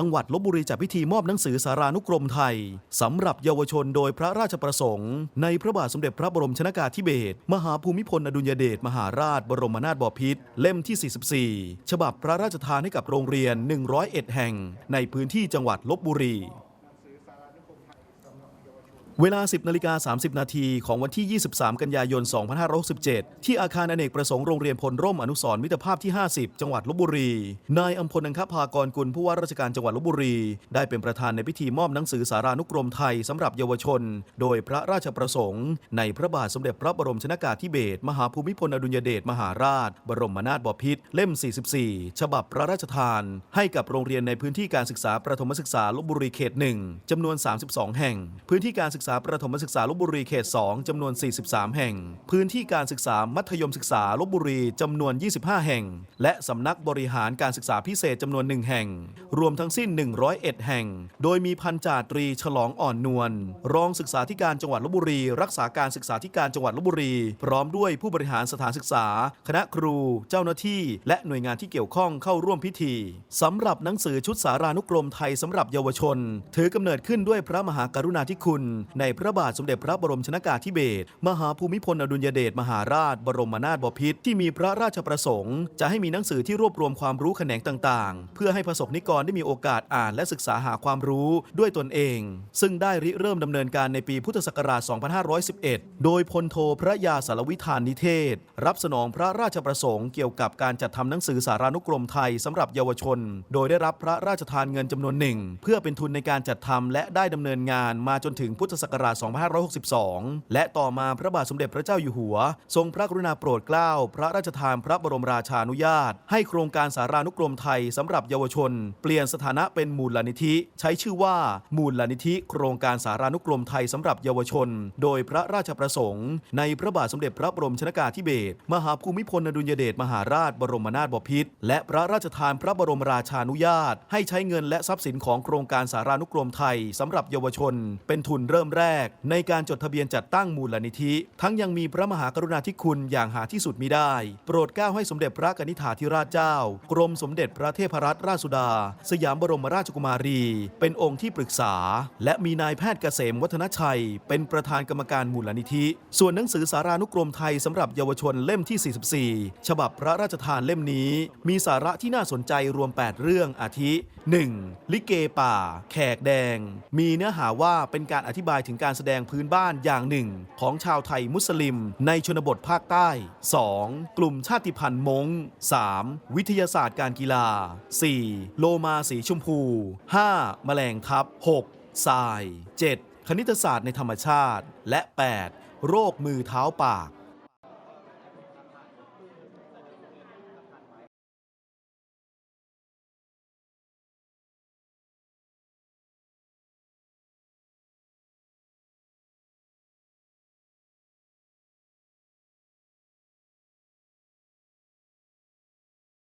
จังหวัดลบบุรีจัดพิธีมอบหนังสือสารานุกรมไทยสำหรับเยาวชนโดยพระราชประสงค์ ในพระบาทสมเด็จพระบรมชนากาธิเบศรมหาภูมิพลอดุลยเดชมหาราช บรมนาถบพิตรเล่มที่ 44 ฉบับพระราชทานให้กับโรงเรียน 101 แห่ง ในพื้นที่จังหวัดลบบุรี เวลา 10นาฬิกา30 นาทีของวันที่ 23 กันยายน 2567 ที่อาคารอเนกประสงค์โรงเรียนพลร่มอนุสรมิตรภาพที่ 50 จังหวัดลบบุรี นายอัมพลอังคภากรกุลผู้ว่าราชการจังหวัดลบบุรี ได้เป็นประธานในพิธีมอบหนังสือสารานุกรมไทยสำหรับเยาวชน โดยพระราชประสงค์ ในพระบาทสมเด็จพระบรมชนากาธิเบศรมหาภูมิพลอดุลยเดชมหาราช บรมนาถบพิตรเล่ม 44 ฉบับพระราชทาน ให้กับโรงเรียนในพื้นที่การศึกษาประถมศึกษาลบบุรีเขต1จำนวน 32 แห่ง พื้นที่การศึกษาาประถมศึกษาลบบุรีเขต 2 จำนวน 43 แห่ง พื้นที่การศึกษามัธยมศึกษาลบบุรีจำนวน 25 แห่ง และสำนักบริหารการศึกษาพิเศษจำนวน 1 แห่ง รวมทั้งสิ้น 101 แห่ง โดยมีพันจ่าตรีฉลองอ่อนนวลรองศึกษาธิการจังหวัดลบบุรี รักษาการศึกษาธิการจังหวัดลบบุรี พร้อมด้วยผู้บริหารสถานศึกษา คณะครู เจ้าหน้าที่ และหน่วยงานที่เกี่ยวข้องเข้าร่วมพิธีสำหรับหนังสือชุดสารานุกรมไทยสำหรับเยาวชน ถือกำเนิดขึ้นด้วยพระมหากรุณาธิคุณในพระบาทสมเด็จพระบรมชนากาธิเบศรมหาภูมิพลอดุลยเดชมหาราช บรมนาถบพิตรที่มีพระราชประสงค์ จะให้มีหนังสือที่รวบรวมความรู้แขนงต่างๆ เพื่อให้ประสบนิกรได้มีโอกาสอ่านและศึกษาหาความรู้ด้วยตนเอง ซึ่งได้ริเริ่มดำเนินการในปีพุทธศักราช 2511 โดยพลโทพระยาสารวิธานนิเทศ รับสนองพระราชประสงค์เกี่ยวกับการจัดทำหนังสือสารานุกรมไทยสำหรับเยาวชน โดยได้รับพระราชทานเงินจำนวนหนึ่ง เพื่อเป็นทุนในการจัดทำและได้ดำเนินงานมาจนถึงพุทธศักกราช 2562 และต่อมาพระบาทสมเด็จพระเจ้าอยู่หัว ทรงพระกรุณาโปรดเกล้า พระราชทานพระบรมราชานุญาต ให้โครงการสารานุกรมไทยสำหรับเยาวชน เปลี่ยนสถานะเป็นมูลนิธิ ใช้ชื่อว่า มูลนิธิ โครงการสารานุกรมไทยสำหรับเยาวชน โดยพระราชประสงค์ ในพระบาทสมเด็จพระบรมชนากาธิเบศรมหาภูมิพลอดุลยเดชมหาราชบรมนาถบพิตรและพระราชทานพระบรมราชานุญาต ให้ใช้เงินและทรัพย์สินของโครงการสารานุกรมไทยสำหรับเยาวชน เป็นทุนเริ่มแรก ในการจดทะเบียนจัดตั้งมูลนิธิ ทั้งยังมีพระมหากรุณาธิคุณอย่างหาที่สุดมิได้ โปรดเกล้าให้สมเด็จพระกนิษฐาธิราชเจ้า กรมสมเด็จพระเทพรัตนราชสุดา สยามบรมราชกุมารี เป็นองค์ที่ปรึกษา และมีนายแพทย์เกษมวัฒนชัย เป็นประธานกรรมการมูลนิธิ ส่วนหนังสือสารานุกรมไทยสำหรับเยาวชนเล่มที่ 44 ฉบับพระราชทานเล่มนี้ มีสาระที่น่าสนใจรวม 8 เรื่องอาทิ 1. ลิเกป่า แขกแดง มีเนื้อหาว่าเป็นการอธิบายายถึงการแสดงพื้นบ้านอย่างหนึ่ง ของชาวไทยมุสลิม ในชนบทภาคใต้ 2. กลุ่มชาติพันธุ์มง 3. วิทยาศาสตร์การกีฬา 4. โลมาสีชมพู 5. แมลงทับ 6. ทราย 7. คณิตศาสตร์ในธรรมชาติ และ 8. โรคมือเท้าปาก